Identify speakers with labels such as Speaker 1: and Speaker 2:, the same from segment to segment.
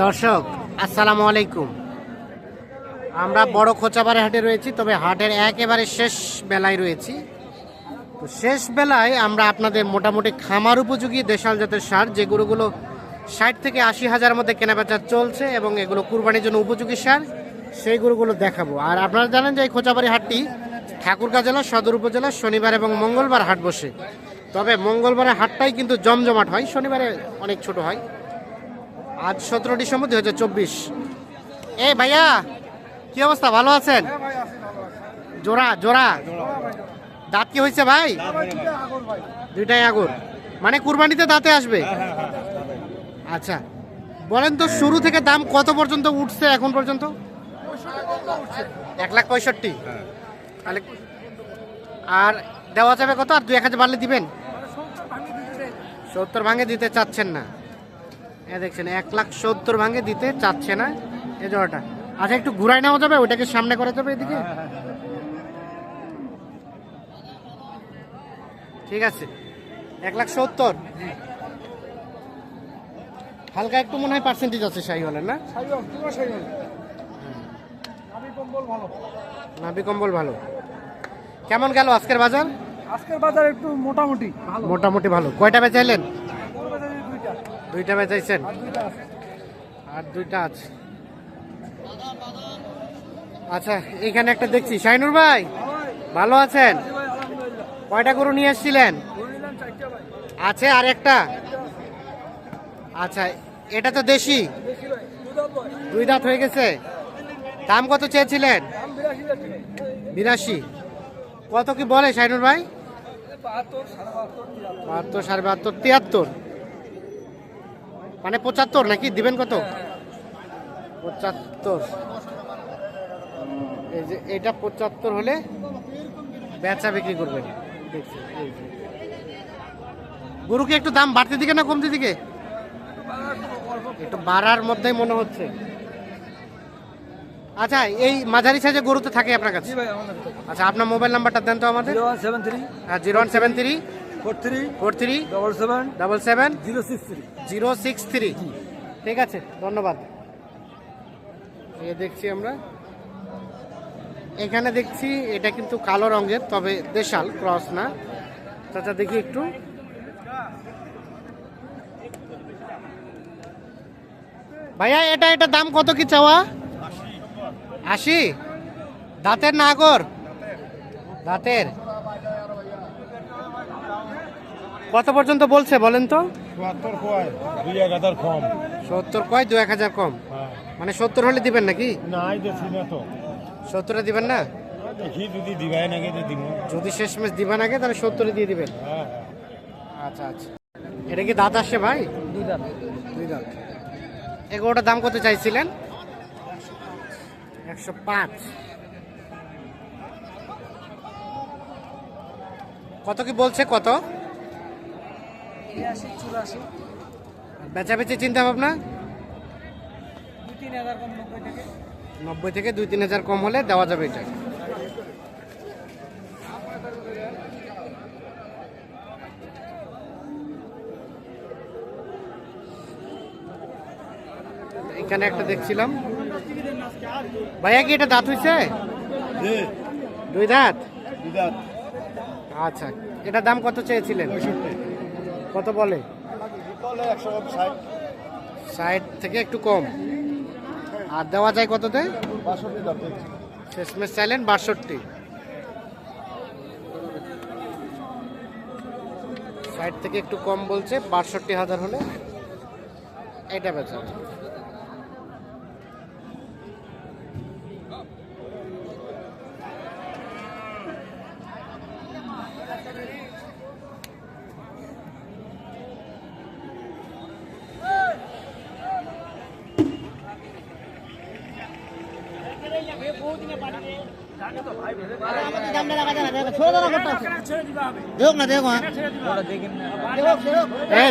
Speaker 1: দর্শক, আসসালামু আলাইকুম। আমরা বড় খোঁচাবারে হাটে রয়েছি, তবে হাটের একেবারে শেষ বেলায় রয়েছি। তো শেষ বেলায় আমরা আপনাদের মোটামুটি খামার উপযোগী দেশাল জাতের সার, যে গরুগুলো ষাট থেকে আশি হাজার মধ্যে কেনাবেচা চলছে এবং এগুলো কুরবানির জন্য উপযোগী সার, সেই গরুগুলো দেখাবো। আর আপনারা জানেন যে এই খোঁচাবাড়ি হাটটি ঠাকুরগাঁ জেলা, সদর উপজেলা, শনিবার এবং মঙ্গলবার হাট বসে। তবে মঙ্গলবারের হাটটাই কিন্তু জমজমাট হয়, শনিবারে অনেক ছোট হয়। আজ সতেরো ডিসেম্বর দুই হাজার চব্বিশ। এ ভাইয়া, কি অবস্থা? ভালো আছেন? জোড়া জোড়া। দাঁত কি হয়েছে ভাই? দুইটাই আগুন। মানে কুরবানিতে দাঁতে আসবে? আচ্ছা। বলেন তো, শুরু থেকে দাম কত পর্যন্ত উঠছে এখন পর্যন্ত? এক লাখ পঁয়ষট্টি। তাহলে আর দেওয়া যাবে কত? আর দুই এক হাজার বাড়লে দিবেন? সত্তর ভাঙে দিতে চাচ্ছেন না। এ দেখছেন এক লাখ সত্তর ভাঙে দিতে চাচ্ছে না এই জোড়াটা আচ্ছা একটু ঘুরাই নেওয়া যাবে ওটাকে সামনে করা যাবে এদিকে? ঠিক আছে এক লাখ সত্তর। হালকা একটু মনে হয় পার্সেন্টেজ আছে শাহি হলেন না নাভি কম্বল ভালো। কেমন গেল আজকের বাজার?
Speaker 2: আজকের বাজার একটু মোটামুটি
Speaker 1: মোটামুটি ভালো। কয়টা বেচাইলেন
Speaker 2: দুইটা
Speaker 1: বেচাইছেন
Speaker 2: আর দুইটা আছে।
Speaker 1: আচ্ছা এখানে একটা দেখছি। শাইনুর ভাই, ভালো আছেন? কয়টা গরু নিয়ে এসেছিলেন আছে আর একটা? আচ্ছা এটা তো দেশি। দুই দাঁত হয়ে গেছে। দাম কত চেয়েছিলেন?
Speaker 2: বিরাশি।
Speaker 1: কত কি বলে শাইনুর ভাই?
Speaker 2: বাহাত্তর, সাড়ে বাহাত্তর তিয়াত্তর
Speaker 1: বাহাত্তর সাড়ে বাহাত্তর তিয়াত্তর মানে পঁচাত্তর নাকি? দিবেন কত? পঁচাত্তর। এই যে এটা পঁচাত্তর হলে বেচা বিক্রি করবেন। গরু কি একটু দাম বাড়তে দিকে না কমতে দিকে? একটু বাড়ার মধ্যেই মনে হচ্ছে। আচ্ছা এই মাঝারি সাইজে গরুতে থাকে আপনার কাছে? আচ্ছা আপনার মোবাইল নাম্বারটা দেন তো আমাদের।
Speaker 2: Seven three.
Speaker 1: আর zero one seven three.
Speaker 2: Four three
Speaker 1: four three
Speaker 2: double seven
Speaker 1: double seven
Speaker 2: zero six three.
Speaker 1: Zero six three. ঠিক আছে ধন্যবাদ। এ দেখছি আমরা। এখানে দেখছি এটা কিন্তু কালো রঙের তবে দেশাল ক্রস না। চাচা দেখি একটু। ভাইয়া এটা এটা দাম কত কি চাওয়া? আশি। দাঁতের না আগর? দাঁতের। কত পর্যন্ত বলছে বলেন তো?
Speaker 3: কয়? হাজার কম।
Speaker 1: সত্তর কয় দু এক হাজার কম?
Speaker 3: হ্যাঁ।
Speaker 1: মানে সত্তর হলে দিবেন নাকি?
Speaker 3: না তো।
Speaker 1: সত্তরে দিবেন না?
Speaker 3: যদি
Speaker 1: শেষমেশ দিবেন আগে তাহলে সত্তরে দিয়ে দিবেন।
Speaker 3: হ্যাঁ
Speaker 1: আচ্ছা আচ্ছা। এটা কি দাঁত আসছে ভাই?
Speaker 2: দুই
Speaker 1: দুই দাঁত। এগুলোটার দাম কত চাইছিলেন? একশো পাঁচ। কত কি বলছে কত?
Speaker 2: তিরাশি চুরাশি
Speaker 1: বেচাবেচি চিন্তা ভাবনা
Speaker 2: দুই তিন হাজার কম নব্বই থেকে।
Speaker 1: নব্বই থেকে দুই তিন হাজার কম হলে দেওয়া যাবে এটা। এখানে একটা দেখছিলাম। ভাইয়া কি এটা দাঁত হয়েছে দুই দাঁত? আচ্ছা এটা দাম কত চেয়েছিলেন? কত বলে?
Speaker 3: ষাট
Speaker 1: থেকে একটু কম। আর দেওয়া যায় কততে? শেষমেশ চাইলেন বাষট্টি। ষাট থেকে একটু কম বলছে, বাষট্টি হাজার হলে এটা বেচা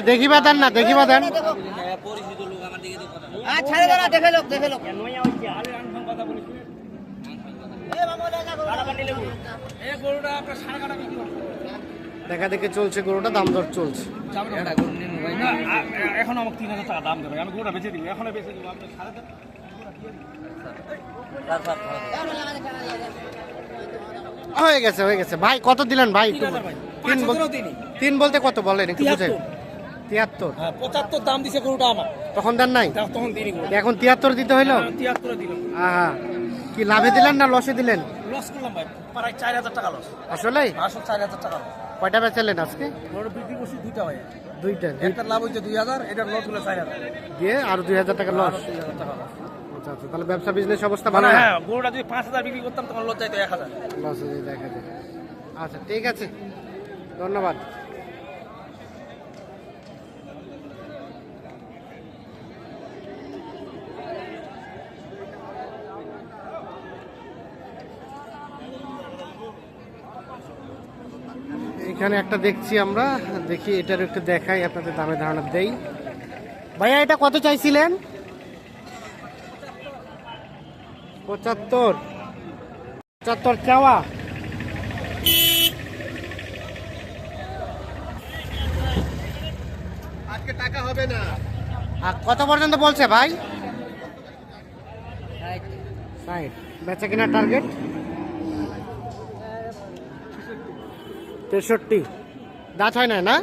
Speaker 1: দেখিবা দেন না, দেখিবা দেন। দেখা দেখে চলছে গরুটা, দাম দর চলছে।
Speaker 2: এখন আমাকে তিন হাজার টাকা দাম দেবে আমি গোটা বেঁচে দিব এখন বেঁচে দিব আপনি সাড়ে
Speaker 1: হয়ে গেছে হয়ে গেছে। ভাই কত দিলেন ভাই
Speaker 2: তিন
Speaker 1: তিন বলতে কত বলেন? একটু বুঝে
Speaker 2: তিয়াত্তর। হ্যাঁ পঁচাত্তর দাম দিছে গরুটা আমার।
Speaker 1: তখন দেন নাই?
Speaker 2: তখন
Speaker 1: এখন তিয়াত্তর দিতে হইল?
Speaker 2: তিয়াত্তরে দিল।
Speaker 1: আহা কি লাভে দিলেন না লসে দিলেন?
Speaker 2: লস করলাম ভাই প্রায় চার হাজার টাকা লস।
Speaker 1: আসলে
Speaker 2: আসল চার হাজার টাকা
Speaker 1: কয়টা বেচালেন আজকে?
Speaker 2: বিক্রি করছি দুইটা ভাই।
Speaker 1: দুইটা।
Speaker 2: একটা লাভ হচ্ছে দুই হাজার এটার লস হলো চার হাজার।
Speaker 1: দিয়ে আর দুই হাজার টাকা লস।
Speaker 2: দুই হাজার টাকা লস।
Speaker 1: আচ্ছা আচ্ছা তাহলে ব্যবসা বিজনেস অবস্থা ভালো?
Speaker 2: মানে হ্যাঁ গরুটা যদি পাঁচ হাজার বিক্রি করতাম তখন লস যাইতো এক হাজার।
Speaker 1: লস হয়ে যায় দেখা যায়। আচ্ছা ঠিক আছে। ধন্যবাদ। এখানে একটা দেখছি আমরা দেখি এটার একটু দেখাই আপনাদের দামে ধারণা দেই। ভাইয়া এটা কত চাইছিলেন? পঁচাত্তর। পঁচাত্তর চাওয়া।
Speaker 3: আজকে টাকা হবে না।
Speaker 1: আর কত পর্যন্ত বলছে ভাই? ষাট। বেচা কিনা টার্গেট তেষট্টি। দাঁত হয় না? না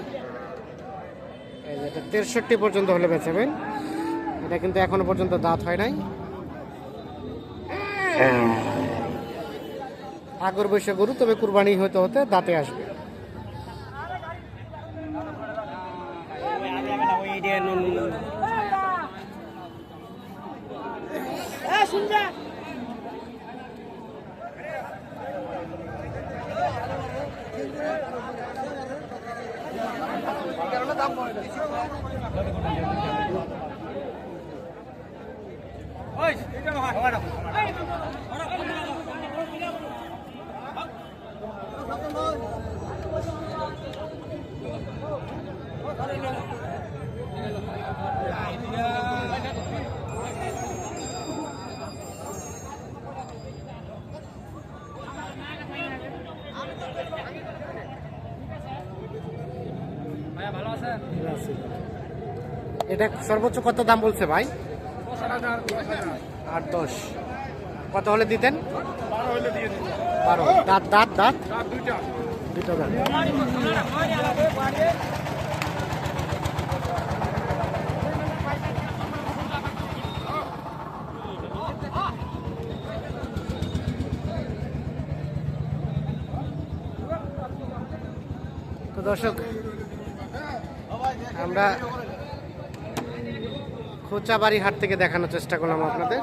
Speaker 1: এটা তেষট্টি পর্যন্ত হলে বেচাবেন এটা কিন্তু এখনও পর্যন্ত দাঁত হয় নাই। আগর বৈশা গরু তবে কুরবানি হতে হতে দাঁতে আসবে। এটা সর্বোচ্চ কত দাম বলছে ভাই? আট দশ। কত হলে দিতেন? বারো দাঁত দাঁত দাঁত? দুটো দাঁত। তো দর্শক আমরা খোঁচাবাড়ি হাট থেকে দেখানোর চেষ্টা করলাম আপনাদের।